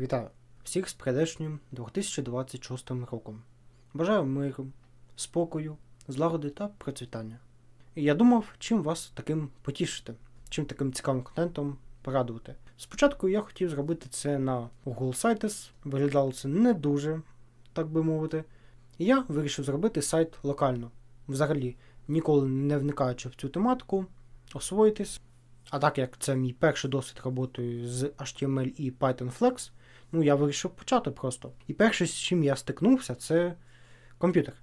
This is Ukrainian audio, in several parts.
Вітаю всіх з прийдешнім 2026 роком. Бажаю миру, спокою, злагоди та процвітання. І я думав, чим вас таким потішити, чим таким цікавим контентом порадувати. Спочатку я хотів зробити це на Google Sites, виглядало це не дуже, так би мовити. І я вирішив зробити сайт локально. Взагалі, ніколи не вникаючи в цю тематику, освоїтись. А так як це мій перший досвід роботи з HTML і Python Flex, ну я вирішив почати просто. І перше, з чим я стикнувся, це комп'ютер.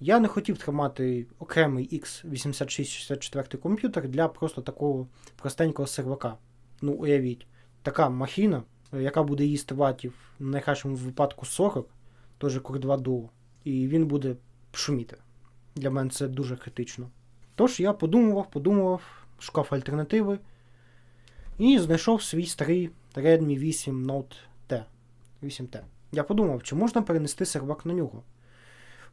Я не хотів тримати окремий x8664 комп'ютер для просто такого простенького сервака. Ну, уявіть, така махіна, яка буде їсти ватів в найкращому випадку 40, теж Core 2 Duo, і він буде шуміти. Для мене це дуже критично. Тож я подумував, подумував, шукав альтернативи і знайшов свій старий Redmi 8 Note T. 8T. Я подумав, чи можна перенести сервак на нього.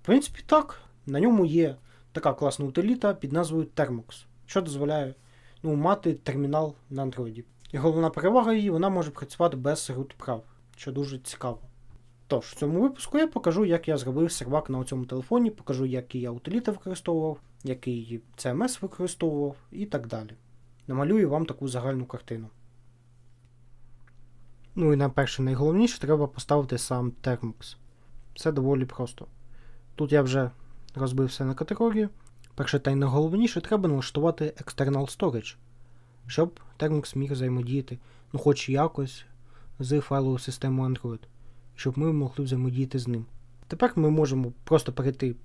В принципі, так. На ньому є така класна утиліта під назвою Thermox, що дозволяє ну, мати термінал на Android. І головна перевага її, вона може працювати без root прав, що дуже цікаво. Тож, в цьому випуску я покажу, як я зробив сервак на цьому телефоні, покажу, які я утиліти використовував, який CMS використовував і так далі. Намалюю вам таку загальну картину. Ну і найперше, найголовніше, треба поставити сам Thermux. Це доволі просто. Тут я вже розбив все на категорії. Перше та й найголовніше, треба налаштувати External Storage, щоб Thermux міг взаємодіяти, ну хоч якось, з файловою системою Android, щоб ми могли взаємодіяти з ним. Тепер ми можемо просто перейти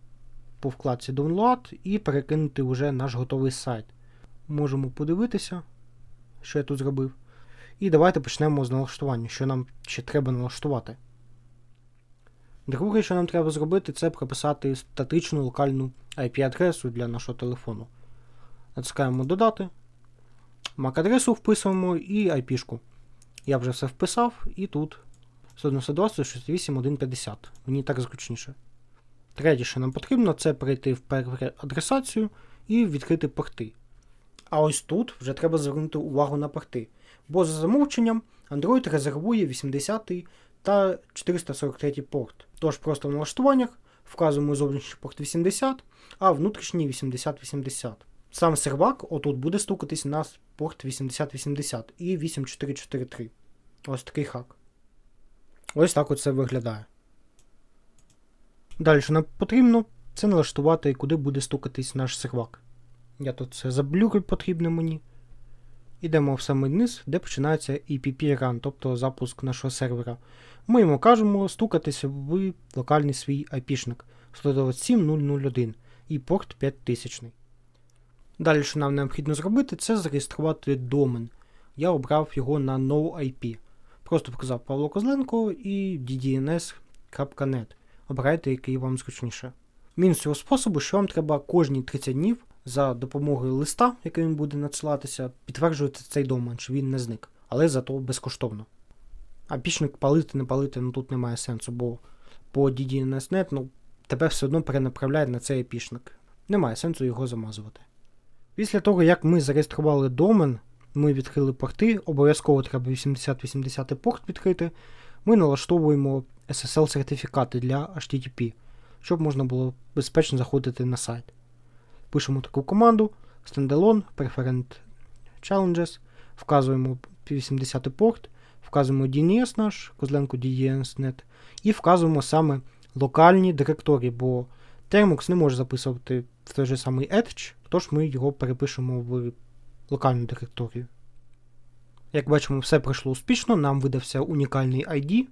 по вкладці Download і перекинути вже наш готовий сайт. Можемо подивитися, що я тут зробив. І давайте почнемо з налаштування, що нам ще треба налаштувати. Друге, що нам треба зробити, це прописати статичну локальну IP-адресу для нашого телефону. Натискаємо Додати. MAC-адресу вписуємо і IP-шку. Я вже все вписав, і тут 192.168.150. Мені так зручніше. Третє, що нам потрібно, це перейти в переадресацію і відкрити порти. А ось тут вже треба звернути увагу на порти. Бо за замовченням Android резервує 80 та 443 порт. Тож просто в налаштуваннях вказуємо зовнішній порт 80, а внутрішній 8080. Сам сервак отут буде стукатись на порт 8080 і 8443. Ось такий хак. Ось так оце виглядає. Далі, що нам потрібно, це налаштувати, куди буде стукатись наш сервак. Я тут це заблюрю потрібно мені. Ідемо в самий низ, де починається EPP Run, тобто запуск нашого сервера. Ми йому кажемо стукатися в локальний свій IP-шник 127.001 і порт 5000. Далі, що нам необхідно зробити, це зареєструвати домен. Я обрав його на NoIP. Просто показав Павло Козленко і ddns.net. Обирайте, який вам зручніше. Мінус цього способу, що вам треба кожні 30 днів за допомогою листа, який він буде надсилатися, підтверджувати цей домен, що він не зник, але зато безкоштовно. А пічник палити, не палити, ну тут немає сенсу, бо по DDNSNet ну, тебе все одно перенаправляє на цей епішник. Немає сенсу його замазувати. Після того, як ми зареєстрували домен, ми відкрили порти, обов'язково треба 8080 порт відкрити, ми налаштовуємо SSL-сертифікати для HTTP, щоб можна було безпечно заходити на сайт. Пишемо таку команду standalone preferent challenges, вказуємо 80 порт, вказуємо DNS наш, козленко DNSNet, і вказуємо саме локальні директорії, бо Termux не може записувати в той же самий Edge, тож ми його перепишемо в локальну директорію. Як бачимо, все пройшло успішно, нам видався унікальний ID,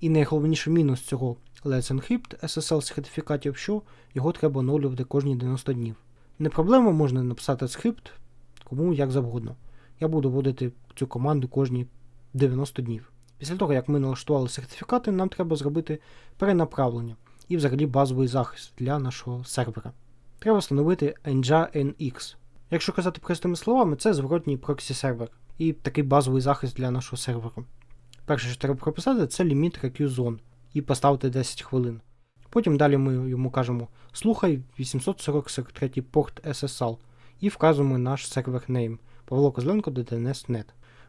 і найголовніший мінус цього Let's Encrypt SSL сертифікатів, що його треба оновлювати кожні 90 днів. Не проблема, можна написати скрипт кому як завгодно. Я буду вводити цю команду кожні 90 днів. Після того, як ми налаштували сертифікати, нам треба зробити перенаправлення і взагалі базовий захист для нашого сервера. Треба встановити NJNX. Якщо казати простими словами, це зворотній проксі сервер і такий базовий захист для нашого серверу. Перше, що треба прописати, це ліміт RQ Zone і поставити 10 хвилин. Потім далі ми йому кажемо слухай 843 порт SSL і вказуємо наш сервер name Павло Козленко DNS.net.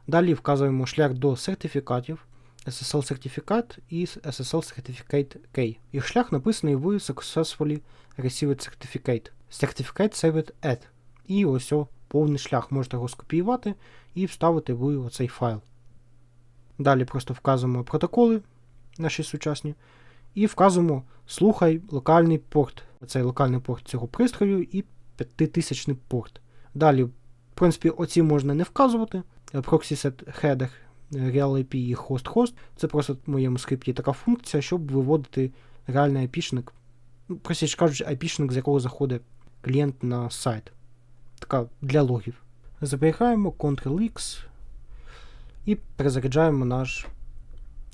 Далі вказуємо шлях до сертифікатів SSL Certificate і SSL Certificate Key. Їх шлях написаний в Successfully Received Certificate. Certificate Saved At. І ось о, повний шлях можете його скопіювати і вставити в оцей файл. Далі просто вказуємо протоколи наші сучасні. І вказуємо слухай локальний порт. Цей локальний порт цього пристрою і 5000 порт. Далі, в принципі, оці можна не вказувати. Proxy set header, RealIP і host-host. Це просто в моєму скрипті така функція, щоб виводити реальний IP-шник. Ну, простіше кажучи, IP-шник, з якого заходить клієнт на сайт. Така для логів. Зберігаємо Ctrl-X і перезаряджаємо наш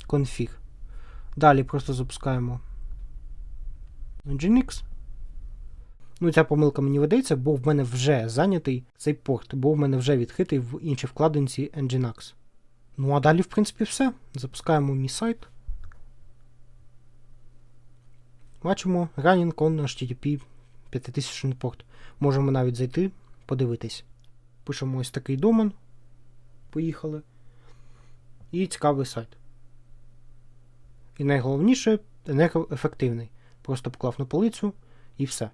конфіг. Далі просто запускаємо Nginx. Ну, ця помилка мені видається, бо в мене вже зайнятий цей порт, бо в мене вже відкритий в іншій вкладинці Nginx. Ну а далі, в принципі, все. Запускаємо мій сайт. Бачимо Running on HTTP 5000 порт. Можемо навіть зайти, подивитись. Пишемо ось такий домен. Поїхали. І цікавий сайт. І найголовніше енергоефективний. Просто поклав на полицю і все.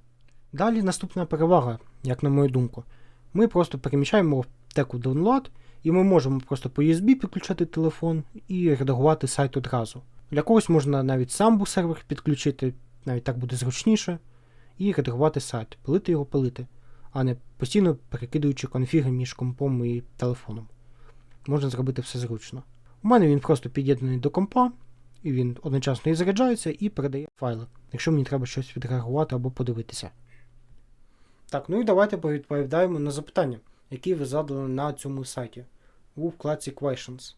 Далі наступна перевага, як на мою думку. Ми просто переміщаємо теку download, і ми можемо просто по USB підключати телефон і редагувати сайт одразу. Для когось можна навіть самбу сервер підключити, навіть так буде зручніше, і редагувати сайт, пилити його пилити, а не постійно перекидуючи конфіги між компом і телефоном. Можна зробити все зручно. У мене він просто під'єднаний до компа, і він одночасно і заряджається, і передає файли, якщо мені треба щось відреагувати або подивитися. Так, ну і давайте повідповідаємо на запитання, які ви задали на цьому сайті у вкладці Questions.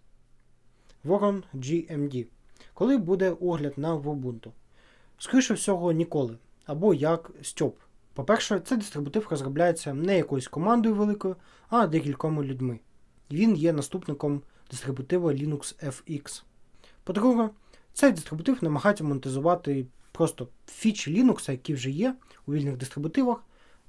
Ворон GMD. Коли буде огляд на Ubuntu? Скоріше всього, ніколи. Або як Стьоп. По-перше, цей дистрибутив розробляється не якоюсь командою великою, а декількома людьми. Він є наступником дистрибутива Linux FX. По-друге, цей дистрибутив намагається монетизувати просто фічі Linux, які вже є у вільних дистрибутивах,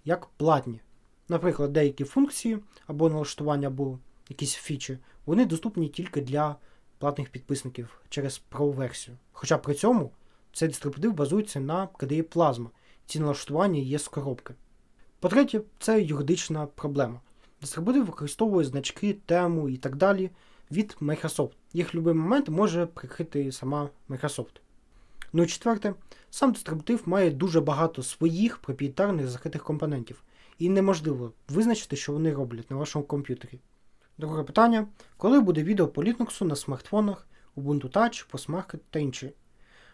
як платні. Наприклад, деякі функції або налаштування, або якісь фічі, вони доступні тільки для платних підписників через Pro-версію. Хоча при цьому цей дистрибутив базується на KDE Plasma. Ці налаштування є з коробки. По-третє, це юридична проблема. Дистрибутив використовує значки, тему і так далі від Microsoft. Їх в будь-який момент може прикрити сама Microsoft. Ну і четверте, сам дистрибутив має дуже багато своїх проприєтарних закритих компонентів, і неможливо визначити, що вони роблять на вашому комп'ютері. Друге питання: коли буде відео по Linux на смартфонах, Ubuntu Touch, Postmarket та інші?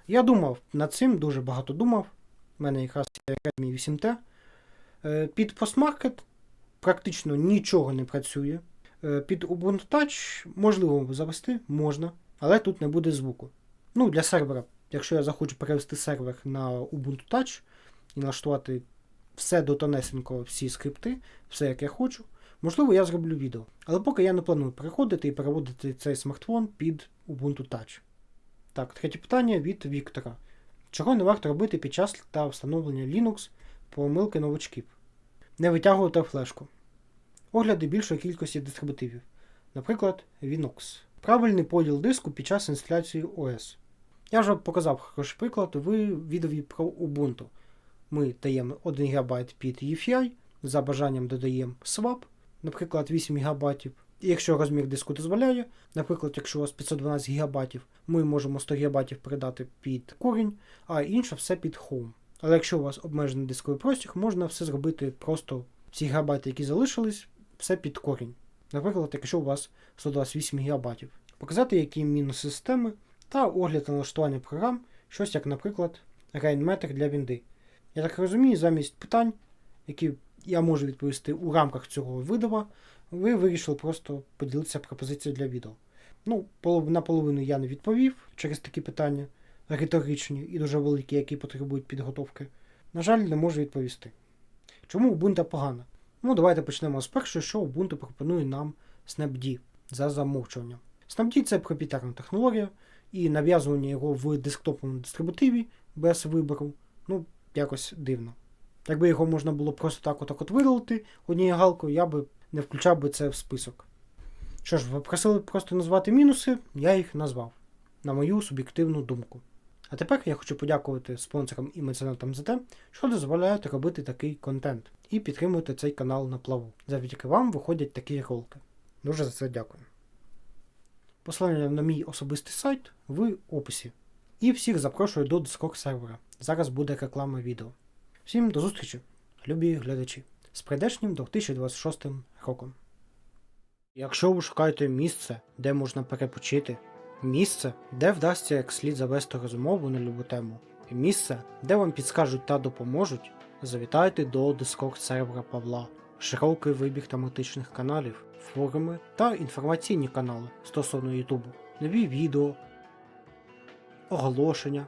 Я думав над цим, дуже багато думав. У мене якраз є Redmi 8T. Е, Під Postmarket практично нічого не працює. Е, Під Ubuntu Touch можливо завести, можна, але тут не буде звуку. Ну, для сервера, якщо я захочу перевести сервер на Ubuntu Touch і налаштувати все до тонесенького, всі скрипти, все як я хочу, можливо, я зроблю відео. Але поки я не планую переходити і переводити цей смартфон під Ubuntu Touch. Так, третє питання від Віктора. Чого не варто робити під час та встановлення Linux помилки новачків? Не витягувати флешку. Огляди більшої кількості дистрибутивів, наприклад, Linux. Правильний поділ диску під час інсталяції OS. Я вже показав хороший приклад в відео про Ubuntu. Ми даємо 1 ГБ під EFI, за бажанням додаємо swap, наприклад, 8 ГБ. І якщо розмір диску дозволяє, наприклад, якщо у вас 512 ГБ, ми можемо 100 ГБ передати під корінь, а інше все під Home. Але якщо у вас обмежений дисковий простір, можна все зробити просто ці гігабайти, які залишились, все під корінь. Наприклад, якщо у вас 128 ГБ. Показати, які мінуси системи, та огляд на налаштування програм, щось як, наприклад, RainMeter для Вінди. Я так розумію, замість питань, які я можу відповісти у рамках цього видава, ви вирішили просто поділитися пропозицією для відео. Ну, наполовину я не відповів через такі питання, риторичні і дуже великі, які потребують підготовки. На жаль, не можу відповісти. Чому Ubuntu погана? Ну, давайте почнемо з першого, що Ubuntu пропонує нам Snapd за замовчуванням. Snapd це проприєтарна технологія, і нав'язування його в десктоповому дистрибутиві без вибору, ну, якось дивно. Якби його можна було просто так отак от видалити однією галкою, я би не включав би це в список. Що ж, ви просили просто назвати мінуси, я їх назвав. на мою суб'єктивну думку. А тепер я хочу подякувати спонсорам і меценатам за те, що дозволяють робити такий контент і підтримувати цей канал на плаву. Завдяки вам виходять такі ролики. Дуже за це дякую. Посилання на мій особистий сайт в описі. І всіх запрошую до Discord сервера. Зараз буде реклама відео. Всім до зустрічі, любі глядачі, з прийдешнім 2026 роком. Якщо ви шукаєте місце, де можна перепочити, місце, де вдасться як слід завести розмову на любу тему, і місце, де вам підскажуть та допоможуть, завітайте до Discord сервера Павла, широкий вибір тематичних каналів, форуми та інформаційні канали стосовно Ютубу, нові відео, оголошення,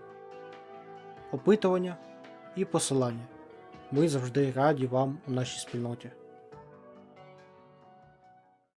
опитування і посилання. Ми завжди раді вам у нашій спільноті.